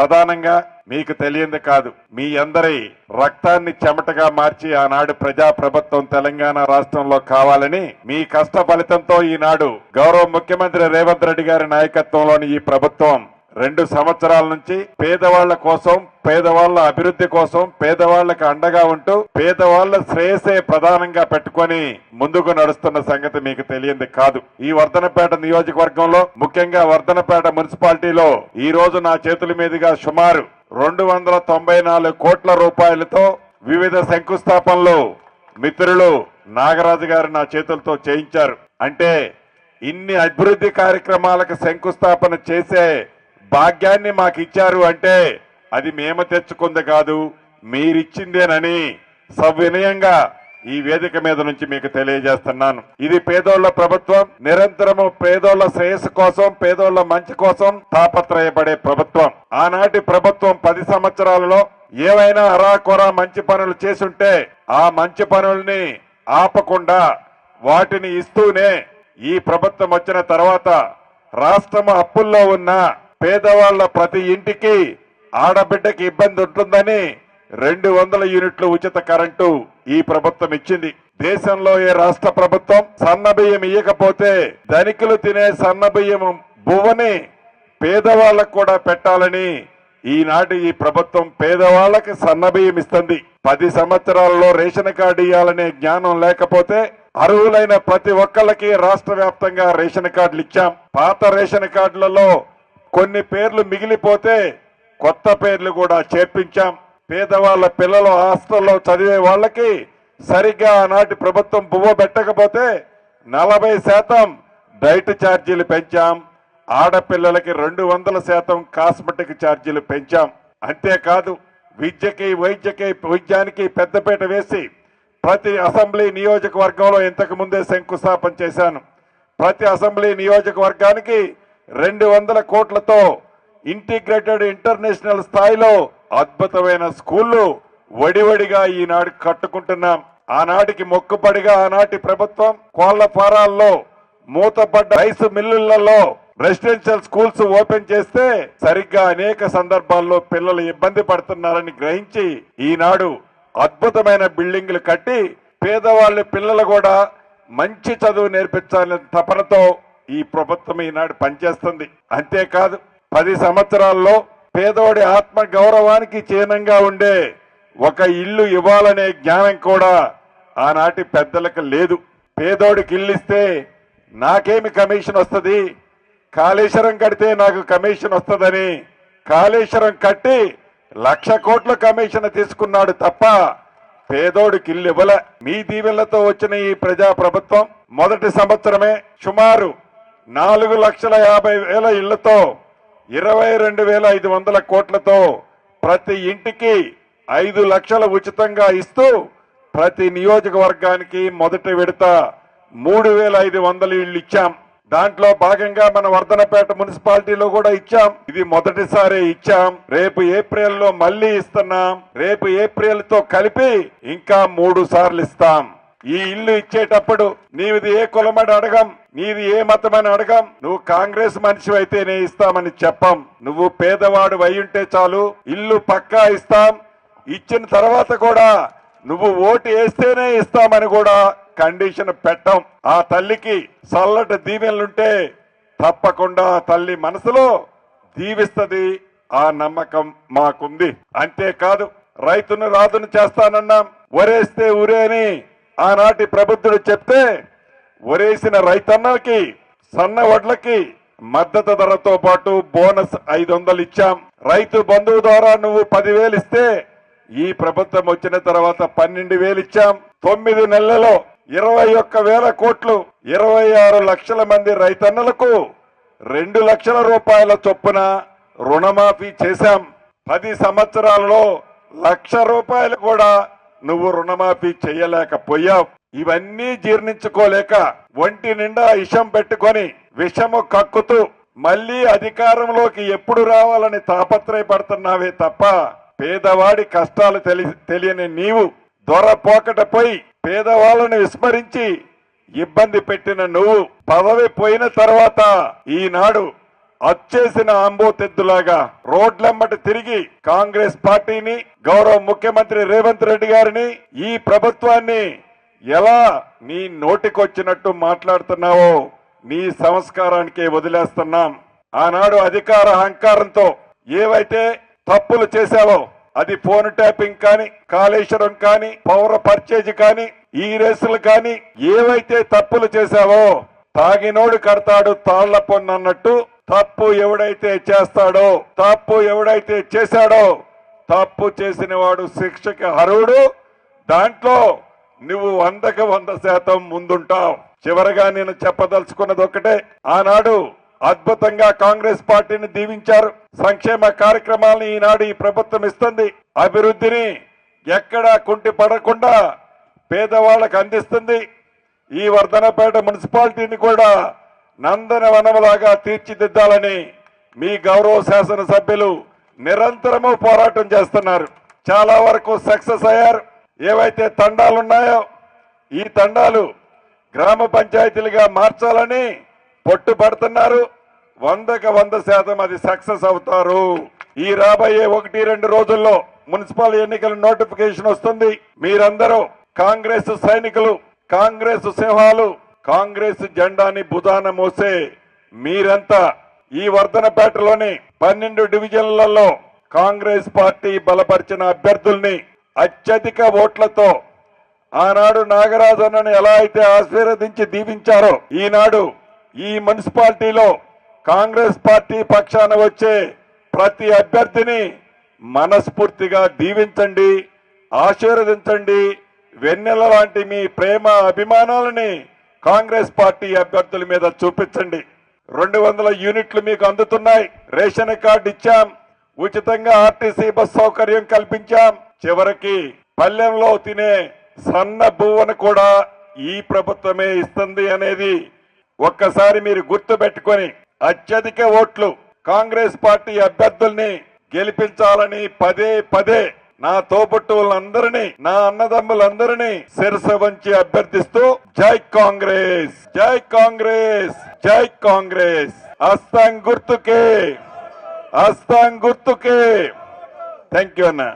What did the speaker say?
ప్రధానంగా మీకు తెలియంది కాదు. మీ అందరి రక్తాన్ని చెమటగా మార్చి ఆనాడు ప్రజా ప్రభుత్వం తెలంగాణ రాష్ట్రంలో కావాలని మీ కష్ట ఫలితంతో ఈనాడు గౌరవ ముఖ్యమంత్రి రేవంత్ రెడ్డి గారి నాయకత్వంలోని ఈ ప్రభుత్వం రెండు సంవత్సరాల నుంచి పేదవాళ్ళ కోసం పేదవాళ్ళ అభివృద్ధి కోసం పేదవాళ్ళకు అండగా ఉంటూ పేదవాళ్ళ శ్రేయసే ప్రధానంగా పెట్టుకొని ముందుకు నడుస్తున్న సంగతి మీకు తెలియంది కాదు. ఈ వర్ధనపేట నియోజకవర్గంలో ముఖ్యంగా వర్ధనపేట మున్సిపాలిటీలో ఈ రోజు నా చేతుల మీదుగా సుమారు రెండు వందల తొంభై నాలుగు కోట్ల రూపాయలతో వివిధ శంకుస్థాపనలు మిత్రులు నాగరాజు గారు నా చేతులతో చేయించారు. అంటే ఇన్ని అభివృద్ధి కార్యక్రమాలకు శంకుస్థాపన చేసే భాగ్యాన్ని మాకు ఇచ్చారు అంటే అది మేము తెచ్చుకుంది కాదు మీరిచ్చిందేనని సవినయంగా ఈ వేదిక మీద నుంచి మీకు తెలియజేస్తున్నాను. ఇది పేదోళ్ళ ప్రభుత్వం నిరంతరము పేదోళ్ళ శ్రేయస్సు కోసం పేదోళ్ళ మంచి కోసం తాపత్రయపడే ప్రభుత్వం. ఆనాటి ప్రభుత్వం పది సంవత్సరాలలో ఏవైనా అరాకొర మంచి పనులు చేసుంటే ఆ మంచి పనుల్ని ఆపకుండా వాటిని ఇస్తూనే ఈ ప్రభుత్వం వచ్చిన తర్వాత రాష్ట్రం అప్పుల్లో ఉన్న పేదవాళ్ళ ప్రతి ఇంటికి ఆడబిడ్డకి ఇబ్బంది ఉంటుందని రెండు వందల యూనిట్లు ఉచిత కరెంటు ఈ ప్రభుత్వం ఇచ్చింది. దేశంలో ఏ రాష్ట్ర ప్రభుత్వం సన్నబియ్యం ఇయ్యకపోతే ధనికులు తినే సన్నబియ్యం బువ్వని పేదవాళ్ళకు కూడా పెట్టాలని ఈనాటి ఈ ప్రభుత్వం పేదవాళ్ళకి సన్నబియ్యం ఇస్తుంది. పది సంవత్సరాలలో రేషన్ కార్డు ఇవ్వాలనే జ్ఞానం లేకపోతే అర్హులైన ప్రతి ఒక్కళ్ళకి రాష్ట్ర వ్యాప్తంగా రేషన్ కార్డులు ఇచ్చాం. పాత రేషన్ కార్డులలో కొన్ని పేర్లు మిగిలిపోతే కొత్త పేర్లు కూడా చేర్పించాం. పేదవాళ్ళ పిల్లలు హాస్టల్లో చదివే వాళ్ళకి సరిగ్గా ఆనాటి ప్రభుత్వం బువ్వ పెట్టకపోతే నలభై శాతం డైట్ ఛార్జీలు పెంచాం. ఆడపిల్లలకి రెండు వందల శాతం కాస్మెటిక్ ఛార్జీలు పెంచాం. అంతేకాదు విద్యకి వైద్యకి వైద్యానికి పెద్దపీట వేసి ప్రతి అసెంబ్లీ నియోజకవర్గంలో ఇంతకు ముందే శంకుస్థాపన చేశాను. ప్రతి అసెంబ్లీ నియోజకవర్గానికి రెండు వందల కోట్లతో ఇంటిగ్రేటెడ్ ఇంటర్నేషనల్ స్థాయిలో అద్భుతమైన స్కూళ్ళు వడివడిగా ఈనాడు కట్టుకుంటున్నాం. ఆనాటికి మొక్కుబడిగా ఆనాటి ప్రభుత్వం కోళ్ళ ఫారాల్లో మూతపడ్డ రైస్ మిల్లులలో రెసిడెన్షియల్ స్కూల్స్ ఓపెన్ చేస్తే సరిగ్గా అనేక సందర్భాల్లో పిల్లలు ఇబ్బంది పడుతున్నారని గ్రహించి ఈనాడు అద్భుతమైన బిల్డింగ్లు కట్టి పేదవాళ్ళ పిల్లలు కూడా మంచి చదువు నేర్పించాలనే తపనతో ఈ ప్రభుత్వం ఈనాడు పనిచేస్తుంది. అంతేకాదు పది సంవత్సరాల్లో పేదోడి ఆత్మ గౌరవానికి చిహ్నంగా ఉండే ఒక ఇల్లు ఇవ్వాలనే జ్ఞానం కూడా ఆనాటి పెద్దలకు లేదు. పేదోడికి ఇల్లు ఇస్తే నాకేమి కమిషన్ వస్తుంది? కాళేశ్వరం కడితే నాకు కమిషన్ వస్తుందని కాళేశ్వరం కట్టి లక్ష కోట్ల కమిషన్ తీసుకున్నాడు తప్ప పేదోడికి ఇల్లు ఇవ్వలే. మీ దీవెనలతో వచ్చిన ఈ ప్రజా ప్రభుత్వం మొదటి సంవత్సరమే సుమారు నాలుగు లక్షల యాభై వేల ఇళ్ళతో ఇరవై రెండు వేల ఐదు వందల కోట్లతో ప్రతి ఇంటికి ఐదు లక్షలు ఉచితంగా ఇస్తూ ప్రతి నియోజకవర్గానికి మొదటి విడత మూడు వేల ఐదు వందల ఇళ్ళు ఇచ్చాం. దాంట్లో భాగంగా మన వర్ధనపేట మున్సిపాలిటీలో కూడా ఇచ్చాం. ఇది మొదటిసారి ఇచ్చాం. రేపు ఏప్రిల్లో మళ్ళీ ఇస్తున్నాం. రేపు ఏప్రిల్తో కలిపి ఇంకా మూడు సార్లు ఇస్తాం. ఈ ఇల్లు ఇచ్చేటప్పుడు నీవిది ఏ కులమడి అడగం. నీది ఏ మతమని అడగం? నువ్వు కాంగ్రెస్ మనిషి అయితేనే ఇస్తామని చెప్పం. నువ్వు పేదవాడు ఉంటే చాలు ఇల్లు పక్కా ఇస్తాం. ఇచ్చిన తర్వాత కూడా నువ్వు ఓటు వేస్తేనే ఇస్తామని కూడా కండిషన్ పెట్టం. ఆ తల్లికి చల్లటి దీవెనలుంటే తప్పకుండా తల్లి మనసులో దీవిస్తుంది ఆ నమ్మకం మాకుంది. అంతేకాదు రైతును రాజును చేస్తానన్నాం. ఒరేస్తే ఊరే అని ఆనాటి ప్రబుద్ధుడు చెప్తే ఒరేసిన రైతన్నలకి సన్న వడ్లకి మద్దతు ధరతో పాటు బోనస్ ఐదు వందలు ఇచ్చాం. రైతు బంధువు ద్వారా నువ్వు పదివేలు ఇస్తే ఈ ప్రభుత్వం వచ్చిన తర్వాత పన్నెండు వేలు ఇచ్చాం. తొమ్మిది నెలలలో ఇరవై ఒక్క వేల కోట్లు ఇరవై ఆరు లక్షల మంది రైతన్నలకు రెండు లక్షల రూపాయల చొప్పున రుణమాఫీ చేశాం. పది సంవత్సరాలలో లక్ష రూపాయలు కూడా నువ్వు రుణమాఫీ చేయలేకపోయావు. ఇవన్నీ జీర్ణించుకోలేక ఒంటి నిండా విషం పెట్టుకొని విషము కక్కుతూ మళ్ళీ అధికారంలోకి ఎప్పుడు రావాలని తాపత్రయపడుతున్నావే తప్ప పేదవాడి కష్టాలు తెలి తెలియని నీవు దొర పోకటపోయి పేదవాళ్ళను విస్మరించి ఇబ్బంది పెట్టిన నువ్వు పదవి పోయిన తర్వాత ఈనాడు అచ్చేసిన అంబోతెద్దులాగా రోడ్లెమ్మటి తిరిగి కాంగ్రెస్ పార్టీని గౌరవ ముఖ్యమంత్రి రేవంత్ రెడ్డి గారిని ఈ ప్రభుత్వాన్ని ఎలా నీ నోటికొచ్చినట్టు మాట్లాడుతున్నావో నీ సంస్కారానికే వదిలేస్తున్నాం. ఆనాడు అధికార అహంకారంతో ఏవైతే తప్పులు చేశావో అది ఫోన్ ట్యాపింగ్ కానీ కాళేశ్వరం కానీ పౌర పర్చేజ్ కానీ ఈ రేసులు కానీ ఏవైతే తప్పులు చేశావో తాగినోడు కడతాడు తాళ్ళ పొన్ను తప్పు ఎవడైతే చేస్తాడో తప్పు ఎవడైతే చేశాడో తప్పు చేసిన వాడు శిక్షకి అర్హుడు. దాంట్లో నువ్వు వందకు వంద శాతం ముందుంటావు. చివరగా నేను చెప్పదలుచుకున్నది ఒకటే ఆనాడు అద్భుతంగా కాంగ్రెస్ పార్టీని దీవించారు. సంక్షేమ కార్యక్రమాలను ఈనాడు ఈ ప్రభుత్వం ఇస్తుంది. అభివృద్ధిని ఎక్కడా కుంటి పడకుండా పేదవాళ్ళకు అందిస్తుంది. ఈ వర్ధనపేట మున్సిపాలిటీని కూడా నందనవనములాగా తీర్చిదిద్దాలని మీ గౌరవ శాసనసభ్యులు నిరంతరము పోరాటం చేస్తున్నారు. చాలా వరకు సక్సెస్ అయ్యారు. ఏవైతే తండాలు ఉన్నాయో ఈ తండాలు గ్రామ పంచాయతీలుగా మార్చాలని పట్టుబడుతున్నారు. వందకు వంద శాతం అది సక్సెస్ అవుతారు. ఈ రాబోయే ఒకటి రెండు రోజుల్లో మున్సిపల్ ఎన్నికల నోటిఫికేషన్ వస్తుంది. మీరందరూ కాంగ్రెస్ సైనికులు కాంగ్రెస్ సింహాలు కాంగ్రెస్ జెండాని బుధాన మోసే మీరంతా ఈ వర్ధనపేటలోని పన్నెండు డివిజన్లలో కాంగ్రెస్ పార్టీ బలపరిచిన అభ్యర్థుల్ని అత్యధిక ఓట్లతో ఆనాడు నాగరాజన్నను ఎలా అయితే ఆశీర్వదించి దీవించారో ఈనాడు ఈ మున్సిపాలిటీలో కాంగ్రెస్ పార్టీ పక్షాన వచ్చే ప్రతి అభ్యర్థిని మనస్ఫూర్తిగా దీవించండి ఆశీర్వదించండి. వెన్నెల లాంటి మీ ప్రేమ అభిమానాలని కాంగ్రెస్ పార్టీ అభ్యర్థుల మీద చూపించండి. రెండు వందల యూనిట్లు మీకు అందుతున్నాయి. రేషన్ కార్డు ఇచ్చాం. ఉచితంగా ఆర్టీసీ బస్ సౌకర్యం కల్పించాం. చివరికి పల్లెంలో తినే సన్న బువ్వను కూడా ఈ ప్రభుత్వమే ఇస్తుంది అనేది ఒక్కసారి మీరు గుర్తు పెట్టుకొని అత్యధిక ఓట్లు కాంగ్రెస్ పార్టీ అభ్యర్థుల్ని గెలిపించాలని పదే పదే నా తోబుట్టువులందరినీ నా అన్నదమ్ములందరినీ శిరస వంచి అభ్యర్థిస్తూ జై కాంగ్రెస్ జై కాంగ్రెస్ జై కాంగ్రెస్. అస్తాం గుర్తుకే అస్తాం గుర్తుకే. థ్యాంక్ యూ అన్నా.